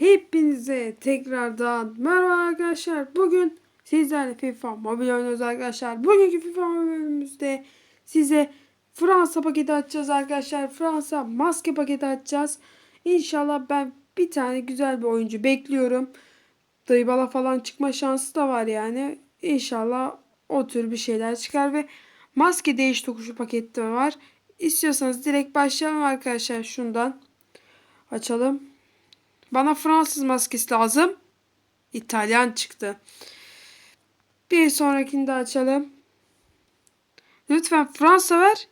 Hepinize tekrardan merhaba arkadaşlar. Bugün sizlerle FIFA mobil oynuyoruz arkadaşlar. Bugünkü FIFA bölümümüzde size Fransa paketi açacağız arkadaşlar. Fransa maske paketi açacağız. İnşallah ben bir tane güzel bir oyuncu bekliyorum. Dybala falan çıkma şansı da var yani. İnşallah o tür bir şeyler çıkar ve maske değiş tokuşu paketi var. İstiyorsanız direkt başlayalım arkadaşlar şundan. Açalım. Bana Fransız maskesi lazım. İtalyan çıktı. Bir sonrakini de açalım. Lütfen Fransa ver.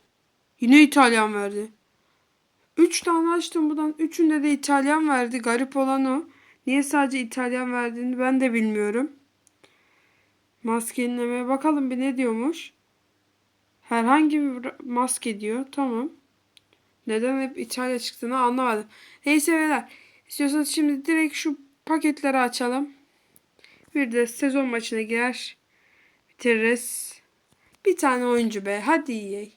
Yine İtalyan verdi. Üç tane açtım buradan. Üçünde de İtalyan verdi. Garip olan o. Niye sadece İtalyan verdiğini ben de bilmiyorum. Maskelemeye bakalım bir ne diyormuş. Herhangi bir maske diyor. Tamam. Neden hep İtalya çıktığını anlamadım. Neyse beyler. İstiyorsanız şimdi direkt şu paketleri açalım. Bir de sezon maçına girer. Bitiririz. Bir tane oyuncu be. Hadi iyi.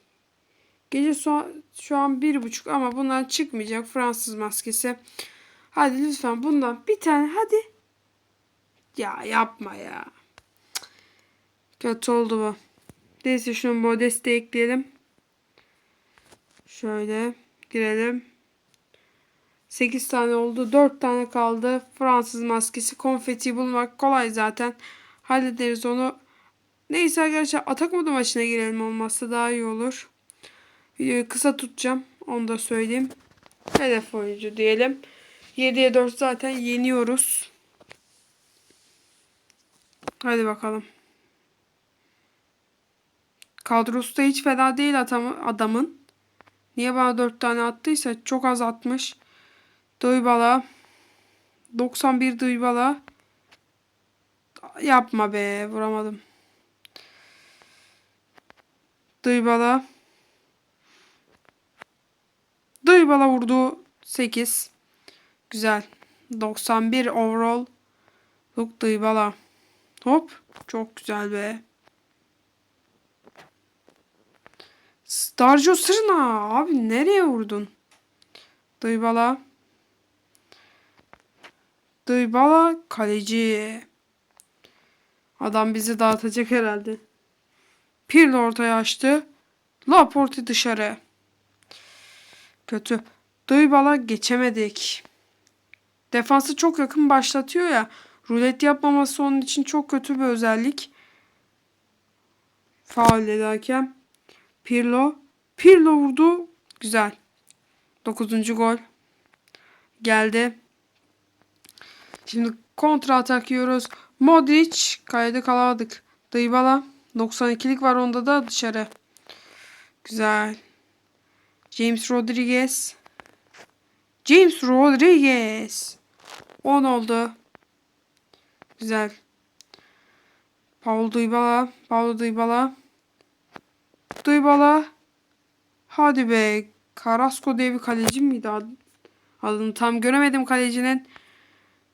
Gece so şu an bir buçuk ama bundan çıkmayacak. Fransız maskesi. Hadi lütfen bundan bir tane hadi. Ya yapma ya. Kötü oldu bu. Neyse şunu modeste ekleyelim. Şöyle girelim. 8 tane oldu. 4 tane kaldı. Fransız maskesi. Konfeti bulmak kolay zaten. Hallederiz onu. Neyse arkadaşlar atak modu maçına girelim olmazsa daha iyi olur. Videoyu kısa tutacağım. Onu da söyleyeyim. Hedef oyuncu diyelim. 7'ye 4 zaten yeniyoruz. Hadi bakalım. Kadrosu da hiç fena değil adamın. Niye bana 4 tane attıysa çok az atmış. Duybala. 91 Duybala. Yapma be. Vuramadım. Duybala. Duybala vurdu. 8. Güzel. 91 overall. Look Duybala. Hop. Çok güzel be. Darjo Sırna. Abi nereye vurdun? Duybala. Dybala kaleci. Adam bizi dağıtacak herhalde. Pirlo ortaya açtı. Laporte dışarı. Kötü. Dybala geçemedik. Defansı çok yakın başlatıyor ya. Rulet yapmaması onun için çok kötü bir özellik. Faul dedi. Pirlo. Pirlo vurdu. Güzel. Dokuzuncu gol. Geldi. Şimdi kontra atak yiyoruz. Modric kaydı kalamadık. Dybala 92'lik var onda da dışarı. Güzel. James Rodriguez. James Rodriguez. 10 oldu. Güzel. Paul Dybala. Paul Dybala. Dybala. Hadi be. Carrasco diye bir kaleci miydi? Adını tam göremedim kalecinin.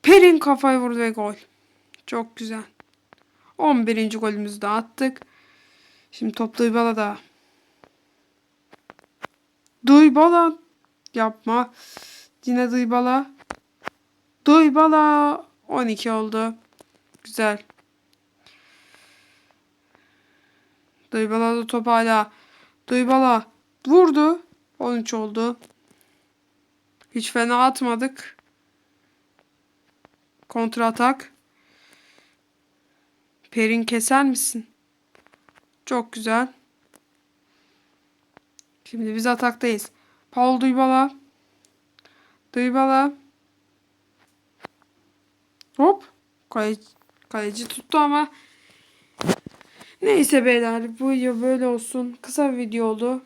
Perin kafayı vurdu ve gol. Çok güzel. 11. golümüzü de attık. Şimdi top Duybala da. Duybala. Yapma. Yine Duybala. Duybala. 12 oldu. Güzel. Duybala da top hala. Duybala. Vurdu. 13 oldu. Hiç fena atmadık. Kontra atak. Perin keser misin? Çok güzel. Şimdi biz ataktayız. Paul Dybala. Dybala. Hop. Kaleci, kaleci tuttu ama. Neyse beyler bu video böyle olsun. Kısa bir video oldu.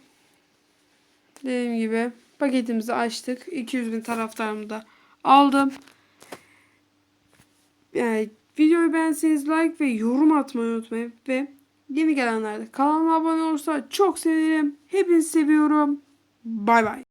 Dediğim gibi paketimizi açtık. 200 bin taraftarımı da aldım. Yani videoyu beğenseniz like ve yorum atmayı unutmayın. Ve yeni gelenler de kanalıma abone olursa çok sevinirim. Hepinizi seviyorum. Bay bay.